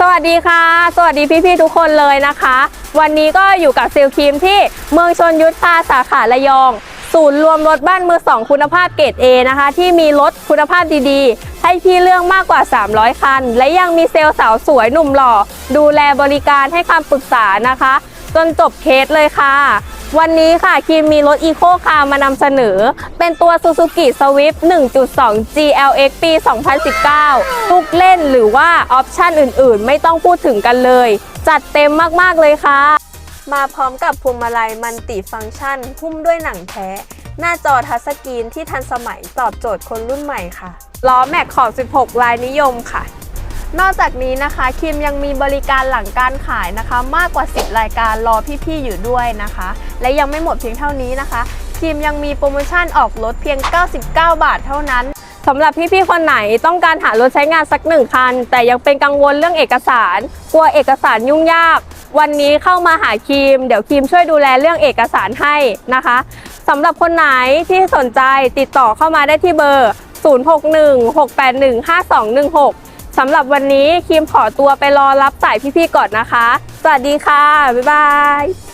สวัสดีค่ะ สวัสดีพี่ๆทุกคนเลยนะคะ วันนี้ก็อยู่กับซิลครีมที่เมืองชนยุทธาสาขาระยอง ศูนย์รวมรถบ้านมือสองคุณภาพเกรด A นะคะ ที่มีรถคุณภาพดีๆ ให้พี่เลือกมากกว่า 300 คัน และยังมีเซลล์สาวสวยหนุ่มหล่อ ดูแลบริการให้คำปรึกษานะคะ จนจบเคสเลยค่ะ วันนี้ค่ะครีมมีรถอีโคคาร์มานำเสนอ เป็นตัว Suzuki Swift 1.2 GLX ปี 2019 ทุกเล่นหรือว่าออปชั่นอื่นๆ ไม่ต้องพูดถึงกันเลย จัดเต็มมากๆเลยค่ะ มาพร้อมกับพวงมาลัยมัลติฟังก์ชันหุ้มด้วยหนังแท้ หน้าจอทัชสกรีนที่ทันสมัยตอบโจทย์คนรุ่นใหม่ค่ะ ล้อแม็กขอบ 16 ลายนิยมค่ะ นอกจากนี้นะคะคิมยังมีบริการหลังการขายนะคะ มากกว่า 10 รายการรอพี่ๆอยู่ด้วยนะคะ และยังไม่หมดเพียงเท่านี้นะคะคิมยังมีโปรโมชั่นออกรถเพียง 99 บาทเท่านั้นสำหรับพี่ๆคนไหนต้องการหารถใช้งานสักหนึ่งคัน แต่ยังเป็นกังวลเรื่องเอกสาร กลัวเอกสารยุ่งยาก วันนี้เข้ามาหาคิมเดี๋ยวคิมช่วยดูแลเรื่องเอกสารให้นะคะสำหรับคนไหนที่สนใจติดต่อเข้ามาได้ที่เบอร์ 0616815216 สำหรับวันนี้คิมขอตัวไปรอรับสายพี่ๆก่อนนะคะ สวัสดีค่ะ บ๊ายบาย